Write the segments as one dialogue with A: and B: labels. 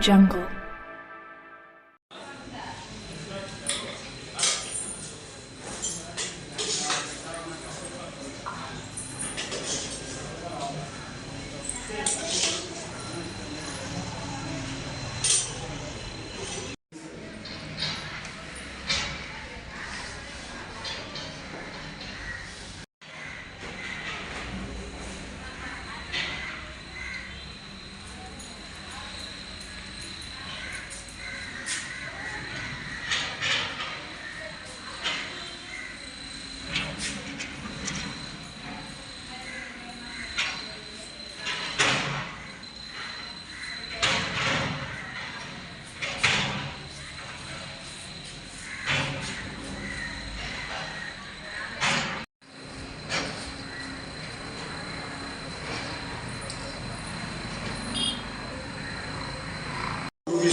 A: jungle.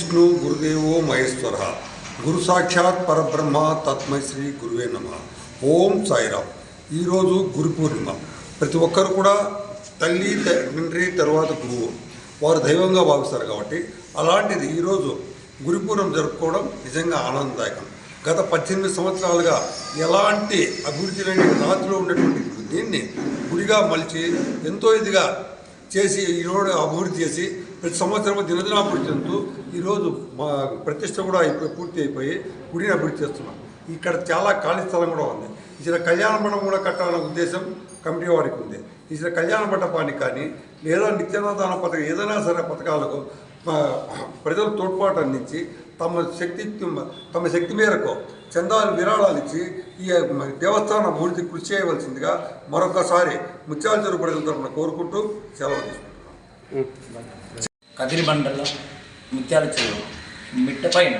B: Vishnu గురుదేవో Maheshwara. గురు సాక్షాత్ పరబ్రహ్మ తత్మశ్రీ శ్రీ గురువే నమ. ఓం సాయిరామ్. ఈరోజు గురు పూర్ణిమ. ప్రతి ఒక్కరు కూడా తల్లి తండ్రి తర్వాత గురువు. వారు దైవంగా భావిస్తారు కాబట్టి అలాంటిది ఈరోజు గురు పూర్ణం జరుపుకోవడం నిజంగా ఆనందదాయకం. గత పద్దెనిమిది సంవత్సరాలుగా ఎలాంటి అభివృద్ధి లేని రాత్రిలో ఉన్నటువంటి దీన్ని గుడిగా మలిచి ఎంతో ఇదిగా చేసి ఈరోజు అభివృద్ధి చేసి ప్రతి సంవత్సరం దినదినాభివృద్ధి చెందుతూ ఈరోజు మా ప్రతిష్ట కూడా అయిపోయి పూర్తి అయిపోయి గుడిని అభివృద్ధి చేస్తున్నాం. ఇక్కడ చాలా ఖాళీ స్థలం కూడా ఉంది. ఇక్కడ కళ్యాణ మండపం కూడా కట్టాలనే ఉద్దేశం కమిటీ వారికి ఉంది. ఇచ్చిన కళ్యాణ మండపానికి కానీ లేదా నిత్యాన్నదాన పథకం ఏదైనా సరే పథకాలకు ప్రజలు తోడ్పాటు అందించి తమ శక్తి తమ శక్తి మేరకు చందాలు విరాళాలు ఇచ్చి ఈ దేవస్థానం అభివృద్ధి కృషి చేయవలసిందిగా మరొకసారి ముత్యాల చెరువు ప్రజల తరఫున కోరుకుంటూ సెలవు తీసుకుంటున్నాం.
C: కదిరిబండల ముత్యాల చెరువు. మిట్టపైన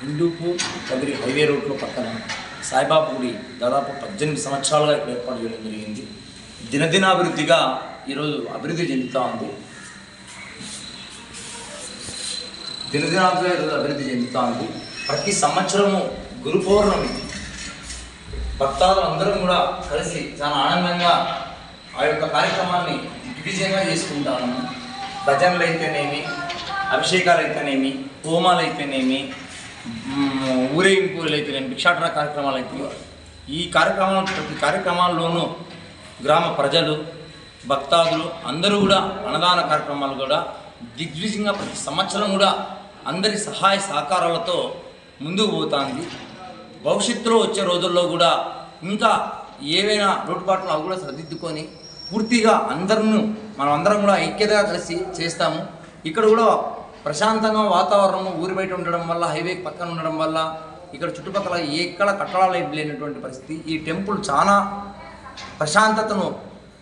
C: హిందూపూర్ కదిరి హైవే రోడ్లో పక్కన సాయిబాబా గుడి దాదాపు పద్దెనిమిది సంవత్సరాలుగా ఇక్కడ ఏర్పాటు చేయడం జరిగింది. దినదినాభివృద్ధిగా ఈరోజు అభివృద్ధి చెందుతూ ఉంది. దినదినాభివృద్ధి అభివృద్ధి చెందుతూ ఉంది. ప్రతి సంవత్సరము గురు పౌర్ణమి భక్తాదులు అందరం కూడా కలిసి చాలా ఆనందంగా ఆ యొక్క కార్యక్రమాన్ని విజయంగా చేసుకుంటాము. భజనలు అయితేనేమి అభిషేకాలు అయితేనేమి హోమాలు అయితేనేమి ఊరేగింపులు అయితేనేమి భిక్షాటన కార్యక్రమాలు అయితే ఈ కార్యక్రమాలు ప్రతి కార్యక్రమాల్లోనూ గ్రామ ప్రజలు భక్తాదులు అందరూ కూడా అన్నదాన కార్యక్రమాలు కూడా దిగ్విజయంగా ప్రతి సంవత్సరం కూడా అందరి సహాయ సహకారాలతో ముందుకు పోతుంది. భవిష్యత్తులో వచ్చే రోజుల్లో కూడా ఇంకా ఏవైనా లోటుపాట్లు అవి కూడా సరిదిద్దుకొని పూర్తిగా అందరిను మనం అందరం కూడా ఐక్యతగా కలిసి చేస్తాము. ఇక్కడ కూడా ప్రశాంతంగా వాతావరణం ఊరి బయట ఉండడం వల్ల హైవే పక్కన ఉండడం వల్ల ఇక్కడ చుట్టుపక్కల ఎక్కడ కట్టడాలు లేనటువంటి పరిస్థితి. ఈ టెంపుల్ చాలా ప్రశాంతతను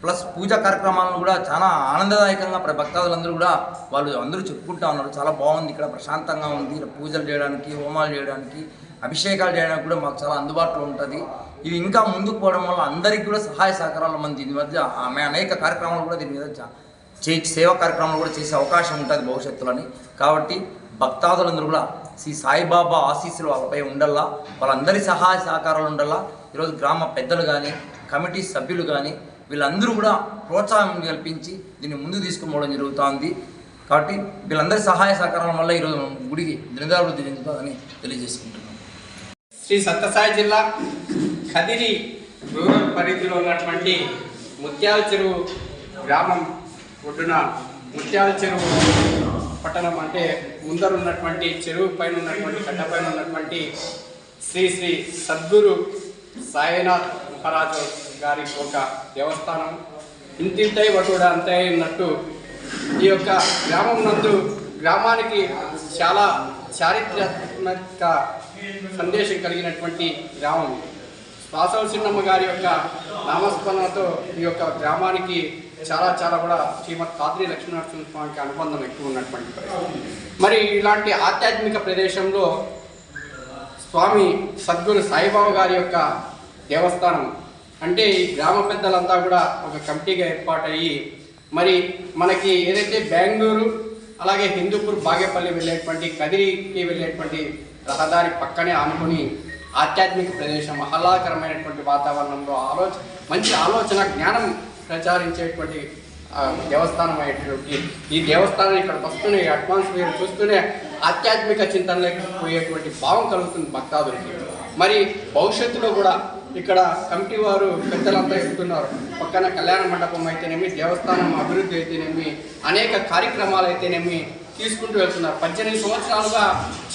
C: ప్లస్ పూజా కార్యక్రమాలను కూడా చాలా ఆనందదాయకంగా ప్ర- భక్తాదులందరూ కూడా వాళ్ళు అందరూ చెప్పుకుంటా ఉన్నారు. చాలా బాగుంది ఇక్కడ ప్రశాంతంగా ఉంది. ఇక్కడ పూజలు చేయడానికి హోమాలు చేయడానికి అభిషేకాలు చేయడానికి కూడా మాకు చాలా అందుబాటులో ఉంటుంది. ఇది ఇంకా ముందుకు పోవడం వల్ల అందరికీ కూడా సహాయ సహకారాలు మన దీని మధ్య ఆమె అనేక కార్యక్రమాలు కూడా దీని మీద చే సేవా కార్యక్రమాలు కూడా చేసే అవకాశం ఉంటుంది భవిష్యత్తులోని. కాబట్టి భక్తాదులందరూ కూడా శ్రీ సాయిబాబా ఆశీస్సులు వాళ్ళపై ఉండల్లా వాళ్ళందరి సహాయ సహకారాలు ఉండల్లా ఈరోజు గ్రామ పెద్దలు కానీ కమిటీ సభ్యులు కానీ వీళ్ళందరూ కూడా ప్రోత్సాహం కల్పించి దీన్ని ముందుకు తీసుకుపోవడం జరుగుతోంది. కాబట్టి వీళ్ళందరి సహాయ సహకారం వల్ల ఈరోజు గుడికి దినదాభివృద్ధి చెందుతుందని తెలియజేసుకుంటున్నాం.
D: శ్రీ సత్యసాయి జిల్లా కదిరి రూరల్ పరిధిలో ఉన్నటువంటి ముత్యాల చెరువు గ్రామం ఒడ్డున ముత్యాల చెరువు పట్టణం అంటే ముందర ఉన్నటువంటి చెరువు పైన ఉన్నటువంటి కట్ట పైన ఉన్నటువంటి శ్రీ శ్రీ సద్గురు సాయినాథ్ మహారాజు గారి ఒక దేవస్థానం. ఇంతింతై వటుడ అంతే ఉన్నట్టు ఈ యొక్క గ్రామం నందు గ్రామానికి చాలా చారిత్రాత్మక సందేశం కలిగినటువంటి గ్రామం వాసవ చిన్నమ్మ గారి యొక్క నామస్మరణతో ఈ యొక్క గ్రామానికి చాలా చాలా కూడా శ్రీమద్ కాద్రి లక్ష్మీనరసింహ స్వామికి అనుబంధం ఎక్కువ ఉన్నటువంటి పరిస్థితి. మరి ఇలాంటి ఆధ్యాత్మిక ప్రదేశంలో స్వామి సద్గురు సాయిబాబా గారి యొక్క దేవస్థానం అంటే ఈ గ్రామ పెద్దలంతా కూడా ఒక కమిటీగా ఏర్పాటయ్యి మరి మనకి ఏదైతే బెంగళూరు అలాగే హిందూపూర్ బాగేపల్లి వెళ్ళేటువంటి కదిరికి వెళ్ళేటువంటి రహదారి పక్కనే ఆనుకొని ఆధ్యాత్మిక ప్రదేశం ఆహ్లాదకరమైనటువంటి వాతావరణంలో ఆలోచన మంచి ఆలోచన జ్ఞానం ప్రచారించేటువంటి దేవస్థానం అయ్యేటువంటి ఈ దేవస్థానం ఇక్కడికి వస్తూనే అట్మాస్ఫియర్ చూస్తూనే ఆధ్యాత్మిక చింతనలోకి పోయేటువంటి భావం కలుగుతుంది భక్తాదులకి. మరి భవిష్యత్తులో కూడా ఇక్కడ కమిటీ వారు పెద్దలంతా చెప్తున్నారు పక్కన కళ్యాణ మండపం అయితేనేమి దేవస్థానం అభివృద్ధి అయితేనేమి అనేక కార్యక్రమాలు అయితేనేమి తీసుకుంటూ వెళ్తున్నారు. పద్దెనిమిది సంవత్సరాలుగా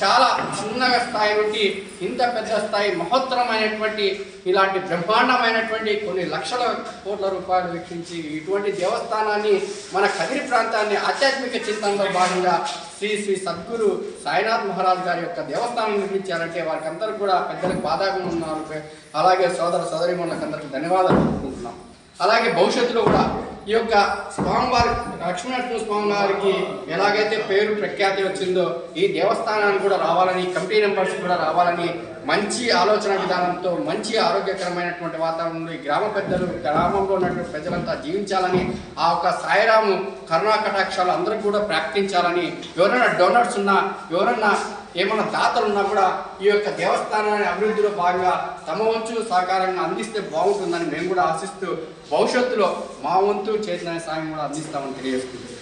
D: చాలా చిన్నగా స్థాయి నుండి ఇంత పెద్ద స్థాయి మహోత్తరమైనటువంటి ఇలాంటి బ్రహ్మాండమైనటువంటి కొన్ని లక్షల కోట్ల రూపాయలు వెచ్చించి ఇటువంటి దేవస్థానాన్ని మన కదిరి ప్రాంతాన్ని ఆధ్యాత్మిక చింతనలో భాగంగా శ్రీ శ్రీ సద్గురు సాయినాథ్ మహారాజ్ గారి యొక్క దేవస్థానం నిర్మించారంటే వారికి అందరూ కూడా పెద్దలకు బాధాగా ఉన్నారు. అలాగే సోదర సోదరిమణులకు అందరికీ ధన్యవాదాలు అనుకుంటున్నాం అలాగే భవిష్యత్తులో కూడా ఈ యొక్క స్వామివారి లక్ష్మీనరసింహ స్వామి వారికి ఎలాగైతే పేరు ప్రఖ్యాతి వచ్చిందో ఈ దేవస్థానానికి కూడా రావాలని కమిటీ మెంబర్స్ కూడా రావాలని మంచి ఆలోచన విధానంతో మంచి ఆరోగ్యకరమైనటువంటి వాతావరణంలో ఈ గ్రామ పెద్దలు గ్రామంలో ఉన్నటువంటి ప్రజలంతా జీవించాలని ఆ యొక్క సాయిరాము కరుణా కటాక్షాలు అందరికీ కూడా ప్రకటించాలని ఎవరైనా డోనర్స్ ఉన్నా ఎవరైనా ఏమైనా దాతలు ఉన్నా కూడా ఈ యొక్క దేవస్థానాన్ని అభివృద్ధిలో భాగంగా తమ వంతు సహకారంగా అందిస్తే బాగుంటుందని మేము కూడా ఆశిస్తూ భవిష్యత్తులో మా వంతు చేసిన సాయం కూడా అందిస్తామని తెలియజేస్తుంది